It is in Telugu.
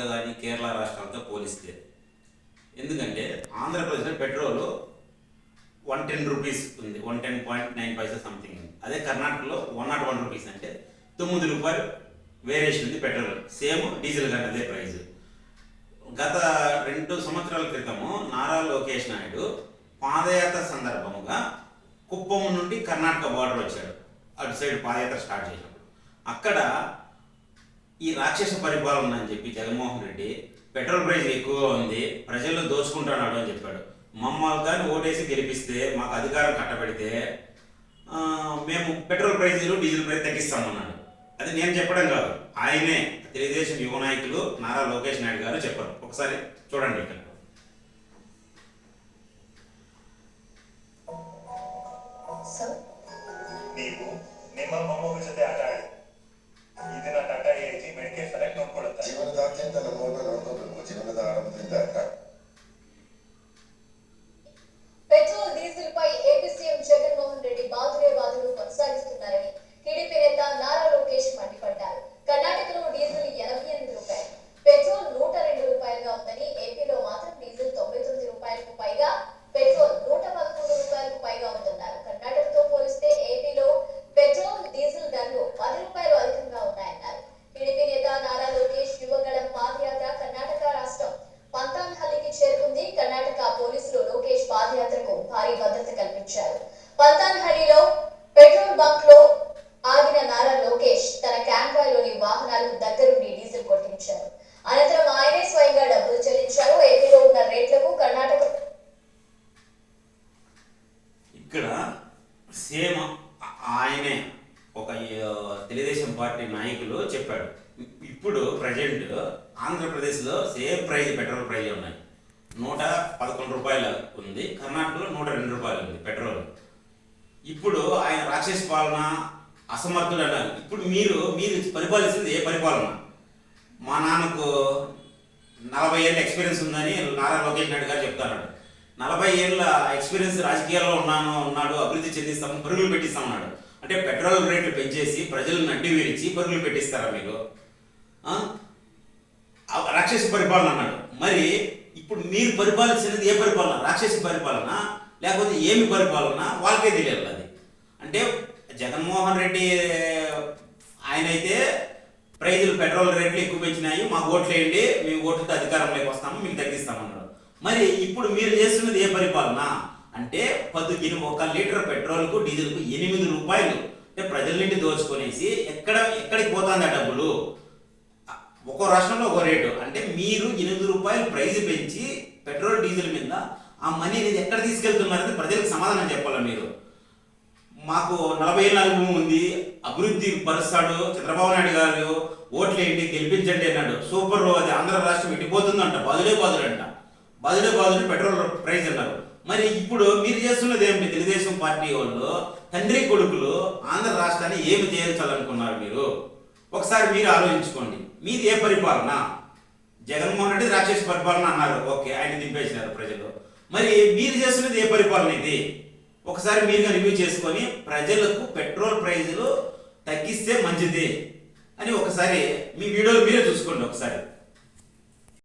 కర్ణాటక కానీ కేరళ రాష్ట్రాలతో పోలిస్తే ఎందుకంటే ఆంధ్రప్రదేశ్లో పెట్రోల్ వన్ టెన్ రూపీస్ ఉంది. One ten point nine paisa something ఉంది. అదే కర్ణాటకలో వన్ నాట్ వన్ రూపీస్ అంటే తొమ్మిది రూపాయలు వేరియేషన్ ఉంది పెట్రోల్. సేమ్ డీజిల్ కానీ అదే ప్రైస్. గత రెండు సంవత్సరాల క్రితము నారా లోకేష్ నాయుడు పాదయాత్ర సందర్భముగా కుప్పం నుండి కర్ణాటక బార్డర్ వచ్చాడు. అటు సైడ్ పాదయాత్ర స్టార్ట్ చేసినప్పుడు. అక్కడ ఈ రాక్షస పరిపాలన అని చెప్పి జగన్మోహన్ రెడ్డి పెట్రోల్ ప్రైస్ ఎక్కువగా ఉంది ప్రజలు దోచుకుంటున్నాడు అని చెప్పాడు మమ్మల్ని కానీ ఓటేసి గెలిపిస్తే మాకు అధికారం కట్టబెడితే ఆ, మేము పెట్రోల్ ప్రైజులు డీజిల్ ప్రైస్ తగ్గిస్తామన్నాడు అది నేను చెప్పడం కాదు ఆయనే తెలుగుదేశం యువ నాయకులు నారా లోకేష్ నాయుడు గారు చెప్పారు ఒకసారి చూడండి ఇక్కడ ಸರ್ ನೀವು ನಿಮ್ಮ ಮೊಮ್ಮಗ ಜೊತೆ ಆಟ ಆಡಿ కల్పించారు పెట్రోల్ బంక్లో ఆగిన నారా లోకేష్ తన క్యాంపాలోని వాహనాలకు దగ్గరుండి డీజిల్ కొట్టించారు. అనంతరం ఆయనే స్వయంగా డబ్బులు చెల్లించారు. ఏపీలో ఉన్న రేట్లకు కర్ణాటక ఇక్కడ సేమ్ ఆయనే ఒక తెలుగుదేశం పార్టీ నాయకులు చెప్పాడు. ఇప్పుడు ప్రజెంట్ ఆంధ్రప్రదేశ్లో సేమ్ ప్రైజ్ పెట్రోల్ ప్రైజ్ ఉన్నాయి. నూట పదకొండు రూపాయలు ఉంది. కర్ణాటకలో నూట రెండు రూపాయలు ఉంది పెట్రోల్. ఇప్పుడు ఆయన రాక్షస పాలన అసమర్థుడు అన్నారు. ఇప్పుడు మీరు మీరు పరిపాలిస్తుంది ఏ పరిపాలన? మా నాన్నకు నలభై ఏళ్ళ ఎక్స్పీరియన్స్ ఉందని నారా లోకేష్ నాయుడు గారు చెప్తారు నలభై ఏళ్ళ ఎక్స్పీరియన్స్ రాజకీయాల్లో ఉన్నాను ఉన్నాడు అభివృద్ధి చెందిస్తాము పరుగులు పెట్టిస్తామన్నాడు. అంటే పెట్రోల్ రేట్లు పెంచేసి ప్రజలను అడ్డి విరిచి పరుగులు పెట్టిస్తారా మీరు? ఆ? రాక్షస పరిపాలన అన్నాడు. మరి ఇప్పుడు మీరు పరిపాలించినది ఏ పరిపాలన? రాక్షస పరిపాలన? లేకపోతే ఏమి పరిపాలన వాళ్ళకే తెలియాలి అది. అంటే జగన్మోహన్ రెడ్డి ఆయనైతే ప్రైజులు పెట్రోల్ రేట్లు ఎక్కువ పెంచినాయి మా ఓట్లు వేయండి మేము ఓట్లతో అధికారంలోకి వస్తాము మీకు తగ్గిస్తామన్నారు మరి ఇప్పుడు మీరు చేస్తున్నది ఏ పరిపాలన? అంటే పది ఒక లీటర్ పెట్రోల్కు డీజిల్కు ఎనిమిది రూపాయలు. అంటే ప్రజల నుండి దోచుకొనేసి ఎక్కడ ఎక్కడికి పోతుంది ఆ డబ్బులు? ఒక్కో రాష్ట్రంలో ఒక రేటు. అంటే మీరు ఎనిమిది రూపాయలు ప్రైజ్ పెంచి పెట్రోల్ డీజిల్ మీద ఆ మనీ అనేది ఎక్కడ తీసుకెళ్తున్నారని ప్రజలకు సమాధానం చెప్పాలి మీరు? మాకు నలభై ఏళ్ళ అనుభవం ఉంది అభివృద్ధి పరుస్తాడు చంద్రబాబు నాయుడు గారు ఓట్లేయండి గెలిపించండి అన్నాడు. సూపర్ అది ఆంధ్ర రాష్ట్రం ఇటుపోతుందంట బాదులే అంట బదులే బాదులు పెట్రోల్ ప్రైస్ అన్నారు. మరి ఇప్పుడు మీరు చేస్తున్నది ఏమిటి? తెలుగుదేశం పార్టీ వాళ్ళు తండ్రి కొడుకులు ఆంధ్ర రాష్ట్రాన్ని ఏమి చేయించాలనుకున్నారు మీరు? ఒకసారి మీరు ఆలోచించుకోండి. మీది ఏ పరిపాలన? జగన్మోహన్ రెడ్డి రాక్షస పరిపాలన అన్నారు. ఓకే ఆయన దింపేసినారు ప్రజలు. మరి మీరు చేస్తున్నది ఏ పరిపాలన ఇది? ఒకసారి మీరు రివ్యూ చేసుకొని ప్రజలకు పెట్రోల్ ప్రైజులు తగ్గిస్తే మంచిది అని ఒకసారి మీ వీడియోలు మీరే చూసుకోండి ఒకసారి.